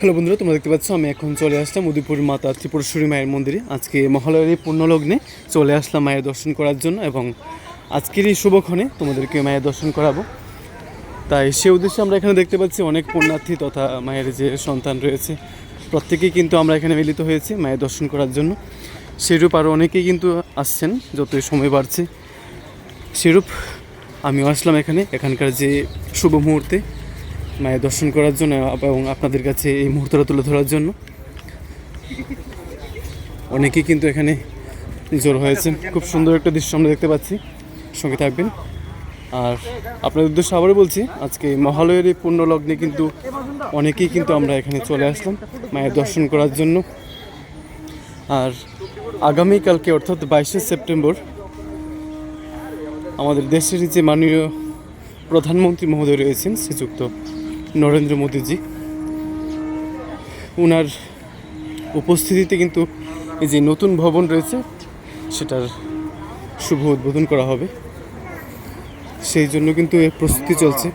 Hello বন্ধুরা, তোমরা দেখতে পাচ্ছ, আমি এখন চলে আসলাম উদয়পুর মাতা ত্রিপুরেশ্বরী মায়ের মন্দিরে। আজকে মহালয়ার এই পূর্ণলগ্নে চলে আসলাম মায়ের দর্শন করার জন্য এবং আজকের এই শুভক্ষণে তোমাদেরকে মায়ের দর্শন করাবো। তাই সে উদ্দেশ্যে আমরা এখানে দেখতে পাচ্ছি অনেক পুণ্যার্থী তথা মায়ের যে সন্তান রয়েছে, প্রত্যেকেই কিন্তু আমরা এখানে মিলিত হয়েছি মায়ের দর্শন করার জন্য। সেরূপ আরও অনেকেই কিন্তু আসছেন, যতই সময় বাড়ছে। সেরূপ আমিও আসলাম এখানে, এখানকার যে শুভ মুহূর্তে। মায়ের দর্শন করার জন্য এবং আপনাদের কাছে এই মুহূর্তটা তুলে ধরার জন্য। অনেকেই কিন্তু এখানে জোর হয়েছে খুব সুন্দর একটা দৃশ্য আমরা দেখতে পাচ্ছি। সঙ্গে থাকবেন। আর আপনাদের উদ্দেশ্য আবারও বলছি, আজকে মহালয়ের এই পূর্ণ লগ্নে কিন্তু অনেকেই কিন্তু আমরা এখানে চলে আসলাম মায়ের দর্শন করার জন্য। আর আগামীকালকে অর্থাৎ বাইশে সেপ্টেম্বর, আমাদের দেশের যে মাননীয় প্রধানমন্ত্রী মহোদয় রয়েছেন, শ্রীযুক্ত নরেন্দ্র মোদীজি। ওনার উপস্থিতিতে কিন্তু এই যে নতুন ভবন রয়েছে, সেটার শুভ উদ্বোধন করা হবে। সেই জন্য কিন্তু এর প্রস্তুতি চলছে।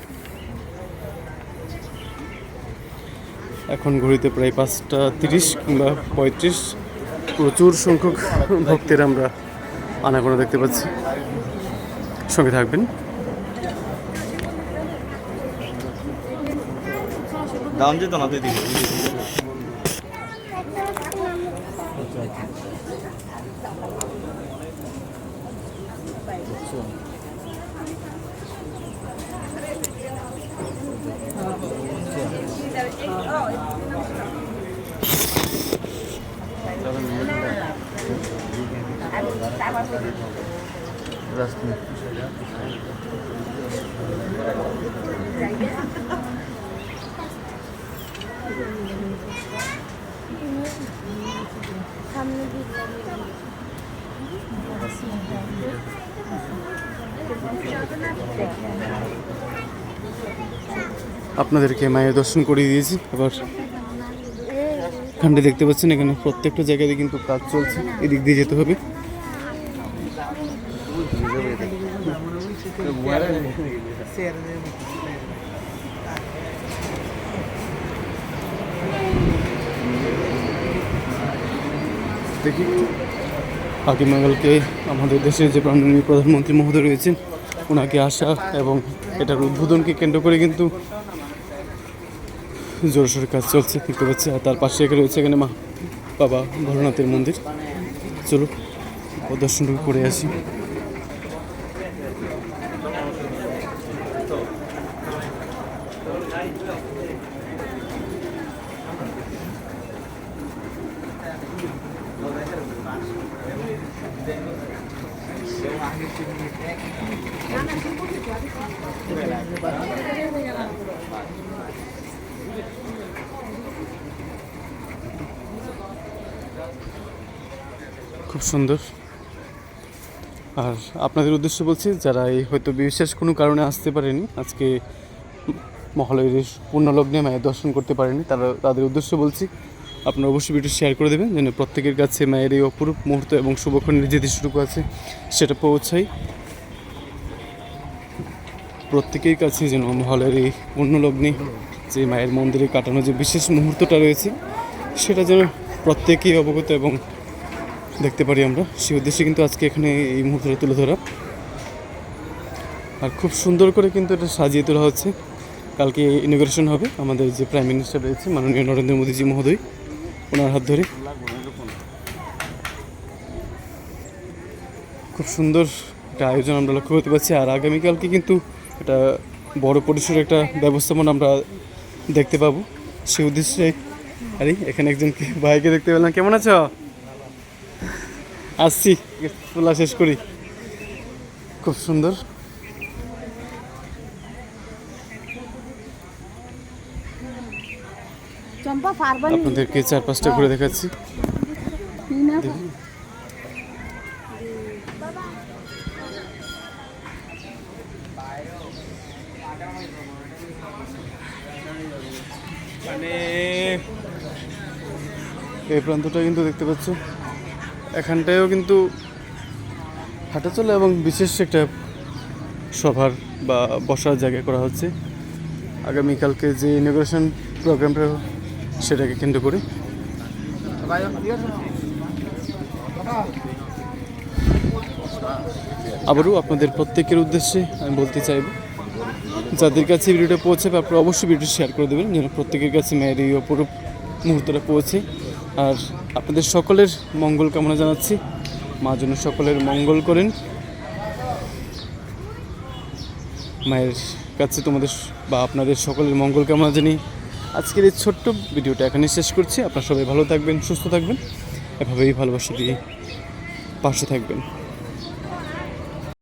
এখন ঘড়িতে প্রায় পাঁচটা তিরিশ কিংবা পঁয়ত্রিশ। প্রচুর সংখ্যক ভক্তের আমরা আনাগোনা দেখতে পাচ্ছি। সঙ্গে থাকবেন। দাম যেত না দিদি সামনে আপনাদেরকে মায়ের দর্শন করিয়ে দিয়েছি। আবার এখানটা দেখতে পাচ্ছেন এখানে প্রত্যেকটা জায়গায় কিন্তু কাজ চলছে। এদিক দিয়ে যেতে হবে। দেখি। আগামীকালকে আমাদের দেশের যে মাননীয় প্রধানমন্ত্রী মহোদয় রয়েছেন ওনাকে আসা এবং এটার উদ্বোধনকে কেন্দ্র করে কিন্তু জোরসোর কাজ চলছে, দেখতে পাচ্ছি। আর তার পাশে রয়েছে এখানে মা বাবা ভোলানাথের মন্দির। চলো দর্শনটুকু করে আসি। খুব সুন্দর। আর আপনাদের উদ্দেশ্য বলছি, যারা এই হয়তো বিশেষ কোনো কারণে আসতে পারেনি, আজকে মহালয়ের পূর্ণলগ্নে মায়ের দর্শন করতে পারেনি, তারা তাদের উদ্দেশ্য বলছি আপনারা অবশ্যই ভিডিও শেয়ার করে দেবেন, যেন প্রত্যেকের কাছে মায়ের এই অপরূপ মুহূর্ত এবং শুভক্ষণের যে দৃশ্যটুকু আছে সেটা পৌঁছাই। প্রত্যেকের কাছে যেন মহালয়ের এই পূর্ণলগ্নে, যে মায়ের মন্দিরে কাটানো যে বিশেষ মুহূর্তটা রয়েছে, সেটা যেন প্রত্যেকেই অবগত এবং দেখতে পারি আমরা। সেই উদ্দেশ্যে কিন্তু আজকে এখানে এই মুহূর্তটা তুলে ধরা। আর খুব সুন্দর করে কিন্তু এটা সাজিয়ে তোলা হচ্ছে। কালকে ইনোগ্রেশন হবে, আমাদের যে প্রাইম মিনিস্টার রয়েছে, মাননীয় নরেন্দ্র মোদীজি মহোদয়। ওনার হাত ধরে। খুব সুন্দর একটা আয়োজন আমরা লক্ষ্য করতে পারছি। আর আগামীকালকে কিন্তু একটা বড় পরিসরে একটা ব্যবস্থাপনা আমরা দেখতে পাবো। সেই উদ্দেশ্যে আরে, এখানে একজনকে ভাইকে দেখতে পেলাম। কেমন আছো? আসছি। তোলা শেষ করি। খুব সুন্দর। আপনাদেরকে চার পাঁচটা ঘুরে দেখাচ্ছি। এই প্রান্তটা কিন্তু দেখতে পাচ্ছ। এখানটায়ও কিন্তু হাঁটা চলে এবং বিশেষ একটা সভার বা বসার জায়গা করা হচ্ছে। আগামীকালকে যে ইনোগ্রেশন প্রোগ্রামটা সেটাকে কেন্দ্র করে। আবারও আপনাদের প্রত্যেকের উদ্দেশ্যে আমি বলতে চাইব, যাদের কাছে ভিডিওটা পৌঁছাবে আপনারা অবশ্যই ভিডিওটি শেয়ার করে দেবেন, যেন প্রত্যেকের কাছে মায়ের এই অপরূপ মুহূর্তটা পৌঁছে। আর আপনাদের সকলের মঙ্গল কামনা জানাচ্ছি। মা যেন সকলের মঙ্গল করেন। মায়ের কাছে তোমাদের বা আপনাদের সকলের মঙ্গল কামনা জানি আজকের এই ছোট্ট ভিডিওটা এখানে শেষ করছি। আপনারা সবাই ভালো থাকবেন, সুস্থ থাকবেন। এভাবেই ভালোবাসা দিয়ে পাশে থাকবেন।